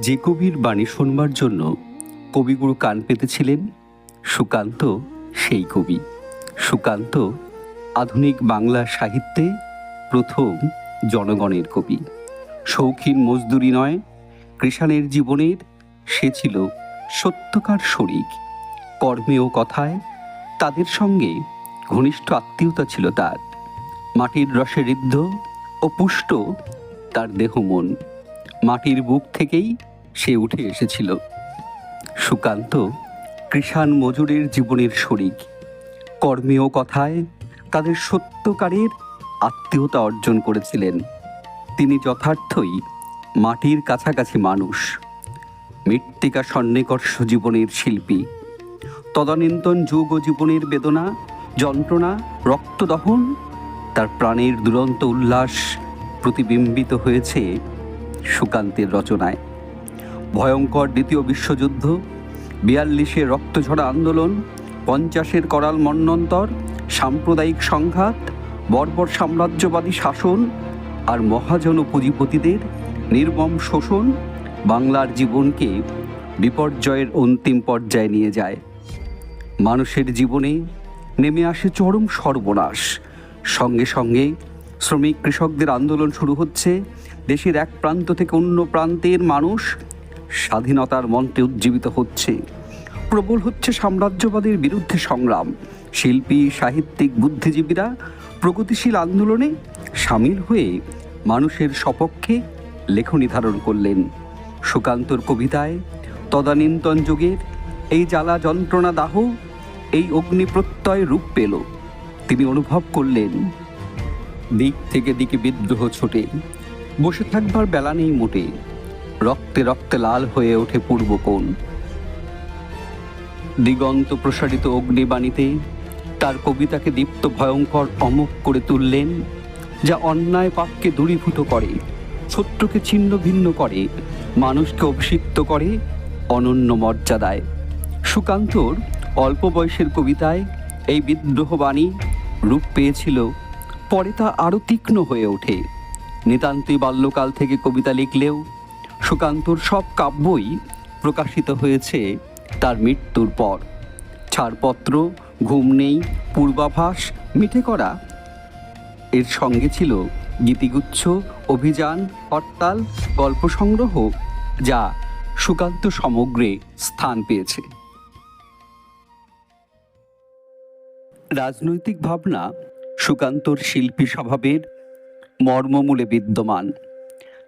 যে কবির বাণী শুনবার জন্য কবিগুরু কান পেতেছিলেন, সুকান্ত সেই কবি। সুকান্ত আধুনিক বাংলা সাহিত্যে প্রথম জনগণের কবি। শৌখিন মজদুরি নয়, কৃষাণের জীবনের সে ছিল সত্যকার শরিক। কর্মে ও কথায় তাদের সঙ্গে ঘনিষ্ঠ আত্মীয়তা ছিল তার। মাটির রসে ঋদ্ধ ও পুষ্ট তার দেহ মন। মাটির বুক থেকেই সে উঠে এসেছিল। সুকান্ত কৃষাণ মজুরের জীবনের শরিক। কর্মীয় কথায় তাদের সত্যকারের আত্মীয়তা অর্জন করেছিলেন। তিনি যথার্থই মাটির কাছাকাছি মানুষ। মৃত্তিকা সন্নিকর্ষ জীবনের শিল্পী। তদানীন্তন যুগ জীবনের বেদনা, যন্ত্রণা, রক্তদহন, তার প্রাণের দুরন্ত উল্লাস প্রতিবিম্বিত হয়েছে সুকান্তের রচনায়। ভয়ঙ্কর দ্বিতীয় বিশ্বযুদ্ধ বিয়াল্লিশের রক্তঝরা আন্দোলন, পঞ্চাশের করাল মন্নন্তর, সাম্প্রদায়িক সংঘাত, বর্বর সাম্রাজ্যবাদী শাসন আর মহাজন পুঁজিপতিদের নির্মম শোষণ বাংলার জীবনকে বিপর্যয়ের অন্তিম পর্যায়ে নিয়ে যায়। মানুষের জীবনে নেমে আসে চরম সর্বনাশ। সঙ্গে সঙ্গে শ্রমিক কৃষকদের আন্দোলন শুরু হচ্ছে। দেশের এক প্রান্ত থেকে অন্য প্রান্তের মানুষ স্বাধীনতার মন্ত্রে উজ্জীবিত হচ্ছে। প্রবল হচ্ছে সাম্রাজ্যবাদের বিরুদ্ধে সংগ্রাম। শিল্পী, সাহিত্যিক, বুদ্ধিজীবীরা প্রগতিশীল আন্দোলনে সামিল হয়ে মানুষের সপক্ষে লেখনী ধারণ করলেন। সুকান্তর কবিতায়, তদানীন্তন যুগের এই জ্বালা যন্ত্রণা দাহ, এই অগ্নি প্রত্যয় রূপ পেল। তিনি অনুভব করলেন, দিক থেকে দিকে বিদ্রোহ ছোটে, বসে থাকবার বেলা নেই মোটে। রক্তে রক্তে লাল হয়ে ওঠে পূর্বকোণ দিগন্ত প্রসারিত অগ্নিবাণীতে তার কবিতাকে দীপ্ত ভয়ঙ্কর অমুক করে তুললেন, যা অন্যায় পাপকে দূরীভূত করে, শত্রুকে ছিন্ন ভিন্ন করে, মানুষকে অভিষিক্ত করে, অনন্য মর্যাদায়। সুকান্তর অল্প বয়সের কবিতায় এই বিদ্রোহ বাণী রূপ পেয়েছিল, পরে তা আরও তীক্ষ্ণ হয়ে ওঠে। নিতান্তই বাল্যকাল থেকে কবিতা লিখলেও সুকান্তর সব কাব্যই প্রকাশিত হয়েছে তার মৃত্যুর পর। ছাড়পত্র, ঘুম নেই, পূর্বাভাস, মিঠে করা। এর সঙ্গে ছিল গীতিগুচ্ছ, অভিযান, হরতাল, গল্প সংগ্রহ, যা সুকান্ত সমগ্রে স্থান পেয়েছে। রাজনৈতিক ভাবনা সুকান্তর শিল্পী স্বভাবের মর্মমূলে বিদ্যমান।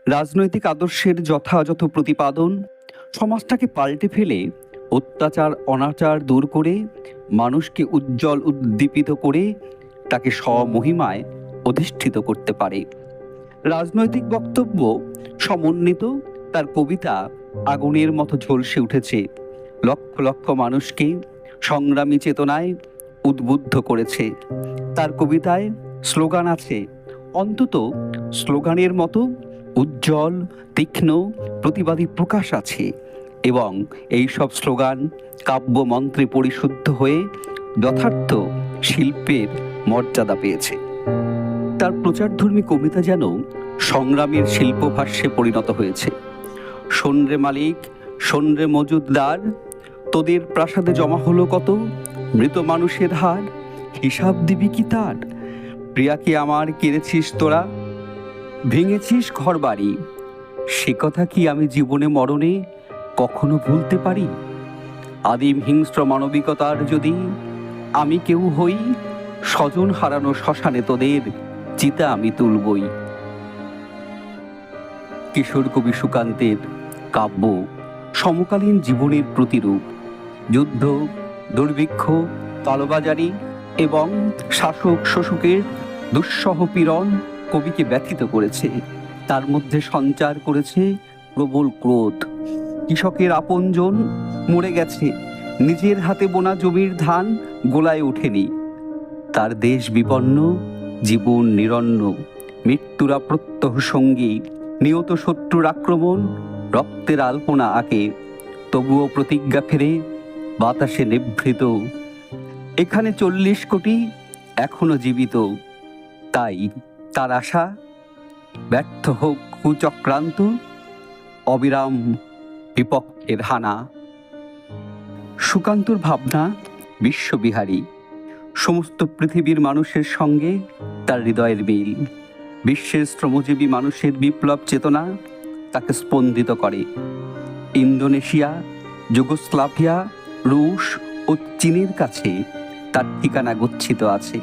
রাজনৈতিক আদর্শের যথাযথ প্রতিপাদন, সমাজটাকে পাল্টে ফেলে, অত্যাচার, অনাচার দূর করে, মানুষকে উজ্জ্বল উদ্দীপিত করে তাকে স্বমহিমায় অধিষ্ঠিত করতে পারে। রাজনৈতিক বক্তব্য সমন্বিত, তার কবিতা আগুনের মতো ঝলসে উঠেছে। লক্ষ লক্ষ মানুষকে সংগ্রামী চেতনায় উদ্বুদ্ধ করেছে। তার কবিতায় স্লোগান আছে, অন্তত স্লোগানের মতো উজ্জ্বল, তীক্ষ্ণ, প্রতিবাদী প্রকাশ আছে এবং এই সব স্লোগান কাব্যমন্ত্রে পরিশুদ্ধ হয়ে যথার্থ শিল্পের মর্যাদা পেয়েছে। তার প্রচারধর্মী কবিতা যেন সংগ্রামের শিল্পভাষ্যে পরিণত হয়েছে। সন্রে মালিক সন্রে মজুদদার তোদের প্রাসাদে জমা হলো কত? মৃত মানুষের হার, হিসাব দিবি কি তার? প্রিয়াকে আমার কেড়েছিস তোরা? ভেঙেছিস ঘর বাড়ি সে কথা কি আমি জীবনে মরণে কখনো ভুলতে পারি? আদিম হিংস্র মানবিকতার যদি আমি কেউ হই, স্বজন হারানো শ্মশানে তোদের চিতা আমি তুলবই। কিশোর কবি সুকান্তের কাব্য সমকালীন জীবনের প্রতিরূপ। যুদ্ধ, দুর্ভিক্ষ কালোবাজারি এবং শাসক শোষকের দুঃসহ পীড়ন কবিকে ব্যথিত করেছে। তার মধ্যে সঞ্চার করেছে প্রবল ক্রোধ। কৃষকের আপনজন মরে গেছে। নিজের হাতে বোনা জমির ধান গোলায় ওঠেনি। তার দেশ বিপন্ন, জীবন নিরন্ন। মৃত্যুরা প্রত্যহ সঙ্গী নিয়ত শত্রুর আক্রমণ, রক্তের আলপনা আঁকে। তবুও প্রতিজ্ঞা ফেরে বাতাসে নিভৃত। এখানে চল্লিশ কোটি এখনও জীবিত। তাই তার আশা, ব্যর্থ হোক কুচক্রান্ত, অবিরাম বিপক্ষের হানা। সুকান্তর ভাবনা বিশ্ববিহারী। সমস্ত পৃথিবীর মানুষের সঙ্গে তার হৃদয়ের মিল। বিশ্বের শ্রমজীবী মানুষের বিপ্লব চেতনা তাকে স্পন্দিত করে। ইন্দোনেশিয়া, যুগোস্লাভিয়া, রুশ ও চীনের কাছে তার ঠিকানা গচ্ছিত আছে।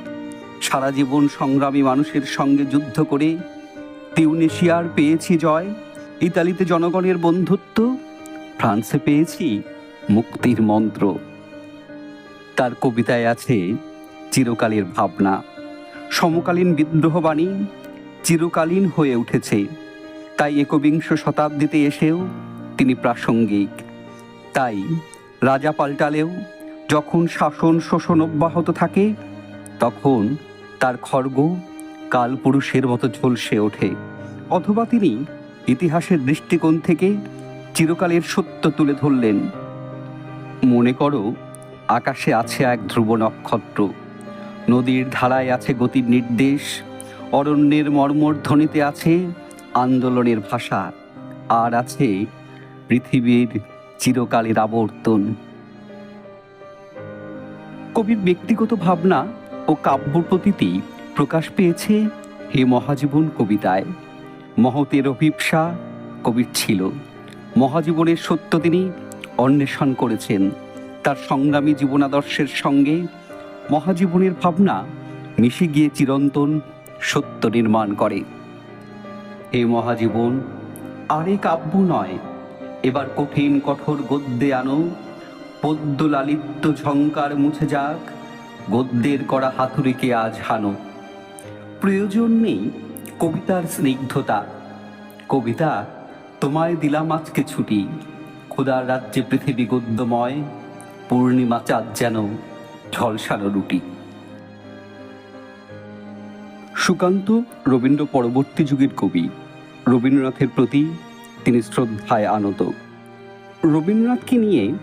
সারা জীবন সংগ্রামী মানুষের সঙ্গে যুদ্ধ করে তিউনেশিয়ার পেয়েছি জয়, ইতালিতে জনগণের বন্ধুত্ব, ফ্রান্সে পেয়েছি মুক্তির মন্ত্র। তার কবিতায় আছে চিরকালের ভাবনা। সমকালীন বিদ্রোহবাণী চিরকালীন হয়ে উঠেছে। তাই একবিংশ শতাব্দীতে এসেও তিনি প্রাসঙ্গিক। তাই রাজা পাল্টালেও যখন শাসন শোষণ অব্যাহত থাকে, তখন তার খড়গ কালপুরুষের মতো ঝলসে ওঠে, অথবা তিনি ইতিহাসের দৃষ্টিকোণ থেকে চিরকালের সত্য তুলে ধরলেন। মনে করো, আকাশে আছে এক ধ্রুব নক্ষত্র, নদীর ধারায় আছে গতির নির্দেশ, অরণ্যের মর্মর ধ্বনিতে আছে আন্দোলনের ভাষা, আর আছে পৃথিবীর চিরকালের আবর্তন। কবির ব্যক্তিগত ভাবনা ও কাব্য প্রতীতি প্রকাশ পেয়েছে হে মহাজীবন কবিতায়। মহতের অভিপ্সা কবির ছিল। মহাজীবনের সত্য তিনি অন্বেষণ করেছেন। তার সংগ্রামী জীবনাদর্শের সঙ্গে মহাজীবনের ভাবনা মিশে গিয়ে চিরন্তন সত্য নির্মাণ করে। হে মহাজীবন, আরে কাব্য নয়। এবার কঠিন কঠোর গদ্যে আনো। পদ্য লালিত্য ঝঙ্কার মুছে যাক। গদ্যের করা হাতুড়িকে আজ হানো। প্রয়োজন নেই কবিতার স্নিগ্ধতা। কবিতা, তোমায় দিলাম আজকে ছুটি। খোদার রাজ্যে পৃথিবী গদ্যময়, পূর্ণিমা চাঁদ যেন ঝলসানো রুটি। সুকান্ত রবীন্দ্র পরবর্তী যুগের কবি। রবীন্দ্রনাথের প্রতি তিনি শ্রদ্ধায় আনত। রবীন্দ্রনাথকে নিয়ে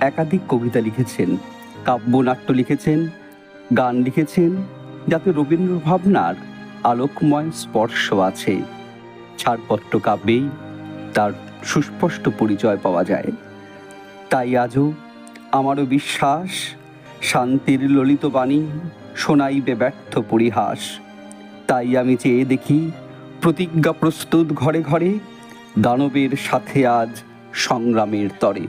একাধিক কবিতা লিখেছেন, কাব্যনাট্য লিখেছেন গান লিখেছেন যাতে রবীন্দ্র ভাবনার আলোকময় স্পর্শ আছে। ছাড়পত্র কাব্যেই তার সুস্পষ্ট পরিচয় পাওয়া যায়। তাই আজও আমারও বিশ্বাস, শান্তির ললিত বাণী শোনাইবে ব্যর্থ পরিহাস। তাই আমি চেয়ে দেখি প্রতিজ্ঞা প্রস্তুত ঘরে ঘরে দানবের সাথে আজ সংগ্রামের তরে।